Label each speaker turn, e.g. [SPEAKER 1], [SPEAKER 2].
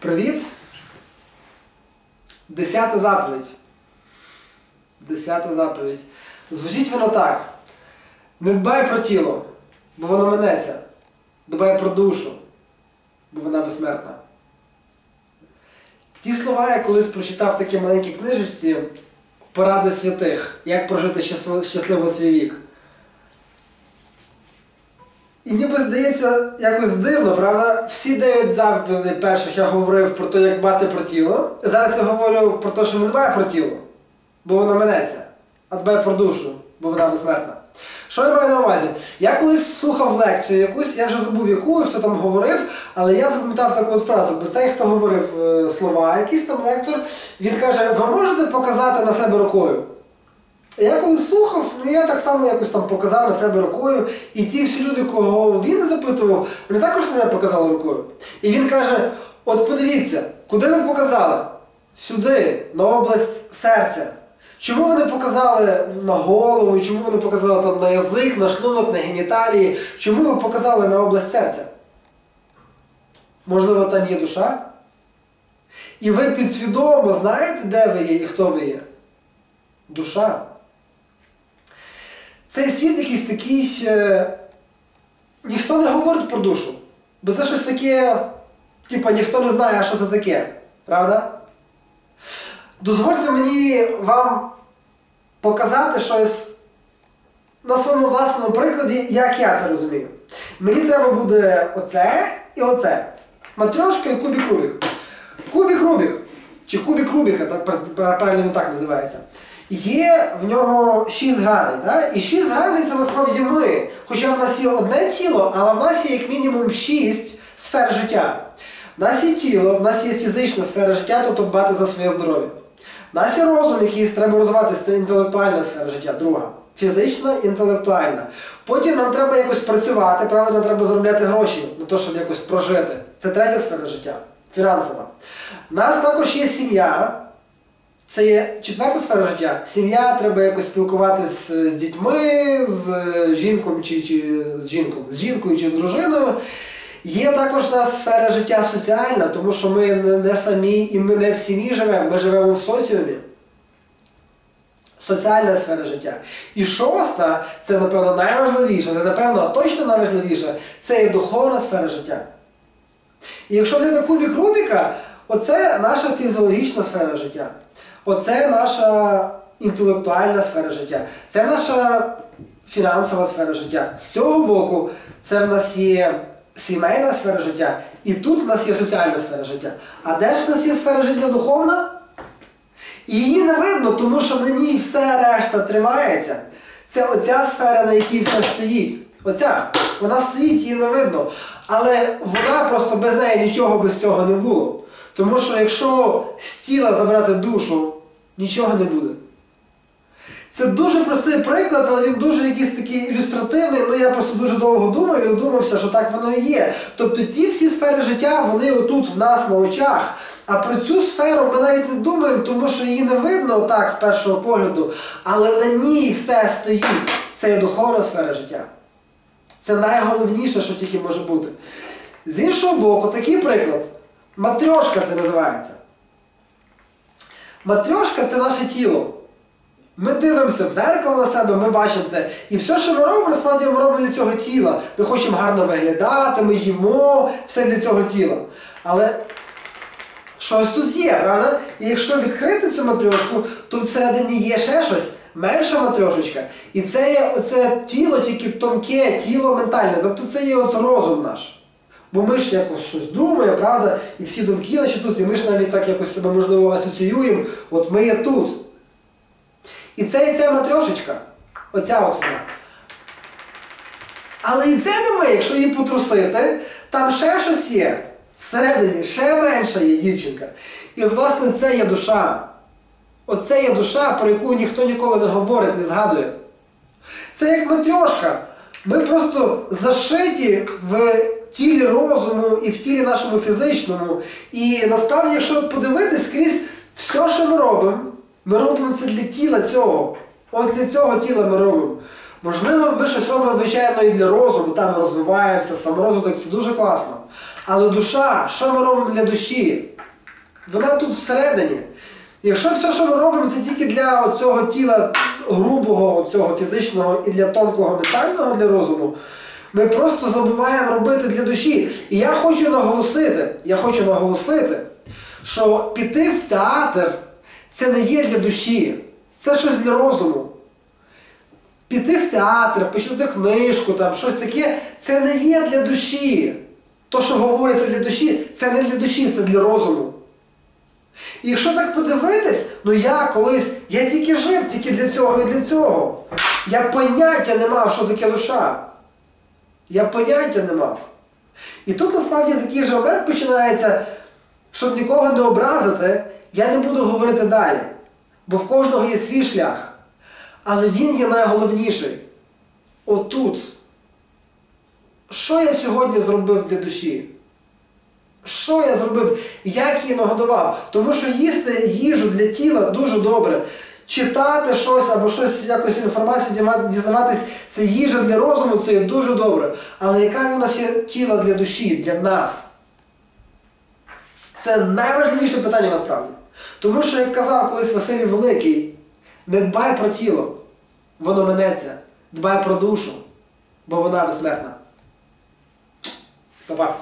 [SPEAKER 1] Привіт. Десята заповідь. Десята заповідь. Звучить воно так. Не дбай про тіло, бо воно минеться. Дбай про душу, бо вона безсмертна. Ті слова я колись прочитав в такій маленькій книжечці Поради святих, як прожити щасливо свій вік. І ніби здається якось дивно, правда? Всі дев'ять заповідей перших я говорив про те, як дбати про тіло. Зараз я говорю про те, що не дбай про тіло, бо воно минеться, а дбай про душу, бо вона безсмертна. Що я маю на увазі? Я колись слухав лекцію якусь, я вже забув яку, хто там говорив, але я запам'ятав таку от фразу, бо цей, хто говорив е, слова, якийсь там лектор, він каже, ви можете показати на себе рукою? Я коли слухав, ну я так само якось там показав на себе рукою, і ті всі люди, кого він запитував, вони також на себе показали рукою. І він каже: от подивіться, куди ви показали? Сюди, на область серця. Чому ви не показали на голову, чому ви не показали там на язик, на шлунок, на геніталії? Чому ви показали на область серця? Можливо, там є душа? І ви підсвідомо знаєте, де ви є і хто ви є? Душа. Цей світ якийсь такий. Е... Ніхто не говорить про душу. Бо це щось таке, типа ніхто не знає, що це таке. Правда? Дозвольте мені вам показати щось на своєму власному прикладі, як я це розумію. Мені треба буде оце і оце. Матрьошка і кубік Рубік. Кубік Рубік, чи кубік Рубіка, так правильно він так називається. Є в нього 6 граней, так? і 6 граней це насправді ми. Хоча в нас є одне тіло, але в нас є як мінімум 6 сфер життя. В нас є тіло, в нас є фізична сфера життя, тобто дбати за своє здоров'я. В нас є розум, який треба розвиватися, це інтелектуальна сфера життя, друга. Фізична, інтелектуальна. Потім нам треба якось працювати, правда, нам треба заробляти гроші на те, щоб якось прожити. Це третя сфера життя, фінансова. У нас також є сім'я. Це є четверта сфера життя. Сім'я, треба якось спілкуватися з дітьми, з жінком чи, чи з жінком, з жінкою чи з дружиною. Є також у нас сфера життя соціальна, тому що ми не, не самі і ми не в сім'ї живемо, ми живемо в соціумі. Соціальна сфера життя. І шоста, це, напевно, найважливіше, це, напевно, точно найважливіше, це є духовна сфера життя. І якщо взяти кубік Рубіка, оце наша фізіологічна сфера життя. Оце наша інтелектуальна сфера життя. Це наша фінансова сфера життя. З цього боку, це в нас є сімейна сфера життя, і тут в нас є соціальна сфера життя. А де ж в нас є сфера життя духовна? Її не видно, тому що на ній все решта тримається. Це оця сфера, на якій все стоїть. Оця. Вона стоїть, її не видно. Але вона просто без неї нічого без цього не було. Тому що якщо з тіла забрати душу, нічого не буде. Це дуже простий приклад, але він дуже якийсь такий ілюстративний. Ну я просто дуже довго думав і додумався, що так воно і є. Тобто ті всі сфери життя, вони отут в нас на очах. А про цю сферу ми навіть не думаємо, тому що її не видно так з першого погляду. Але на ній все стоїть. Це є духовна сфера життя. Це найголовніше, що тільки може бути. З іншого боку, такий приклад. Матрьошка це називається. Матрьошка це наше тіло. Ми дивимося в зеркало на себе, ми бачимо це. І все, що ми робимо, насправді ми робимо для цього тіла. Ми хочемо гарно виглядати, ми їмо, все для цього тіла. Але щось тут є, правда? І якщо відкрити цю матрьошку, то всередині є ще щось, менша матрьошечка. І це є оце тіло, тільки тонке, тіло ментальне. Тобто це є от розум наш. Бо ми ж якось щось думаємо, правда? І всі думки наші тут, і ми ж навіть так якось себе можливо асоціюємо. От ми є тут. І це і ця матрьошечка. Оця от вона. Але і це не ми, якщо її потрусити, там ще щось є. Всередині ще менша є дівчинка. І от, власне, це є душа. Оце є душа, про яку ніхто ніколи не говорить, не згадує. Це як матрьошка. Ми просто зашиті в тілі розуму і в тілі нашому фізичному. І насправді, якщо подивитись скрізь все, що ми робимо, ми робимо це для тіла цього. Ось для цього тіла ми робимо. Можливо, ми щось робимо, звичайно, і для розуму, там ми розвиваємося, саморозвиток це дуже класно. Але душа, що ми робимо для душі? Вона тут всередині. Якщо все, що ми робимо, це тільки для цього тіла грубого, цього фізичного і для тонкого ментального для розуму, ми просто забуваємо робити для душі. І я хочу наголосити, я хочу наголосити, що піти в театр це не є для душі, це щось для розуму. Піти в театр, почитати книжку, там, щось таке, це не є для душі. То, що говориться для душі, це не для душі, це для розуму. І якщо так подивитись, ну я колись, я тільки жив тільки для цього і для цього. Я поняття не мав, що таке душа. Я поняття не мав. І тут насправді такий же момент починається, щоб нікого не образити, я не буду говорити далі. Бо в кожного є свій шлях. Але він є найголовніший. Отут. Що я сьогодні зробив для душі? Що я зробив? Як її нагодував? Тому що їсти їжу для тіла дуже добре. Читати щось або щось, якось інформацію дізнавати- дізнаватись, це їжа для розуму, це є дуже добре. Але яка в нас є тіло для душі, для нас? Це найважливіше питання насправді. Тому що, як казав колись Василій Великий, не дбай про тіло, воно минеться. Дбай про душу, бо вона безсмертна. Па-па.